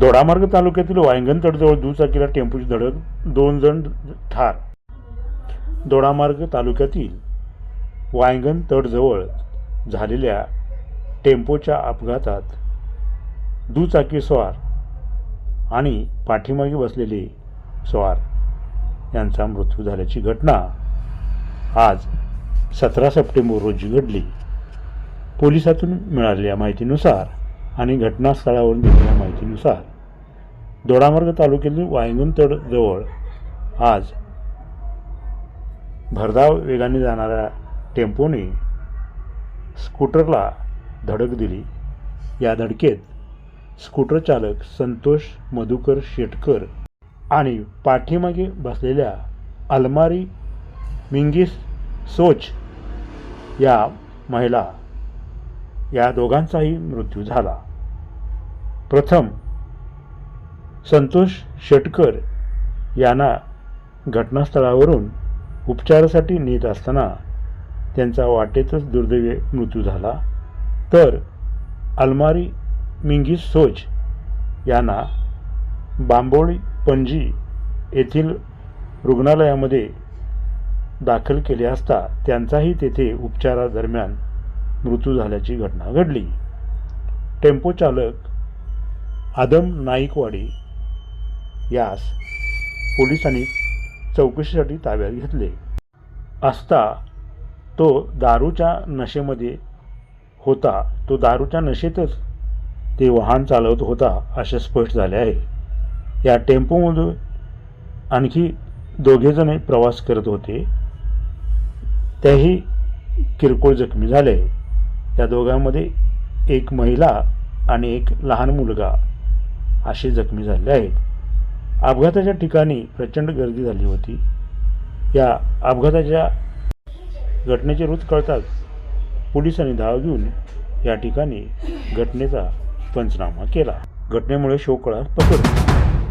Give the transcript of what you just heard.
दोडामार्ग तालुक्यातील वायंगण तडजवळ दुचाकीला टेम्पोची धडक दोन जण ठार. दोडामार्ग तालुक्यातील वायंगण तडजवळ झालेल्या टेम्पोच्या अपघातात दुचाकी स्वार आणि पाठीमागे बसलेले स्वार यांचा मृत्यू झाल्याची घटना आज सतरा सप्टेंबर रोजी घडली. पोलिसातून मिळालेल्या माहितीनुसार आणि घटनास्थळावरून दिलेल्या माहितीनुसार दोडामार्ग तालुक्यातील वायंगणतड जवळ आज भरधाव वेगाने जाणाऱ्या टेम्पोने स्कूटरला धडक दिली. या धडकेत स्कूटर चालक संतोष मधुकर शेटकर आणि पाठीमागे बसलेल्या अलमारी मिंगीस सोच या महिला या दोघांचाही मृत्यू झाला. प्रथम संतोष शेटकर यांना घटनास्थळावरून उपचारासाठी नेत असताना त्यांचा वाटेतच दुर्दैवी मृत्यू झाला. तर अलमारी मिंगी सोज यांना बांबोळी पणजी येथील रुग्णालयामध्ये दाखल केले असता त्यांचाही तेथे उपचारादरम्यान मृत्यू झाल्याची घटना घडली. टेम्पो चालक आदम नाईकवाडी यास पोलिसांनी चौकशीसाठी ताब्यात घेतले. असता तो दारूच्या नशेमध्ये होता. तो दारूच्या नशेतच ते वाहन चालवत होता असे स्पष्ट झाले आहे. या टेम्पोमधून आणखी दोघेजण प्रवास करत होते. त्याही किरकोळ जखमी झाले. या दोघांमध्ये एक महिला आणि एक लहान मुलगा असे जखमी झाले आहेत. अपघाताच्या ठिकाणी प्रचंड गर्दी झाली होती. या अपघाताच्या घटनेचे रोज कळताच पोलिसांनी धाव घेऊन या ठिकाणी घटनेचा पंचनामा केला. घटनेमुळे शोकळा पसरली.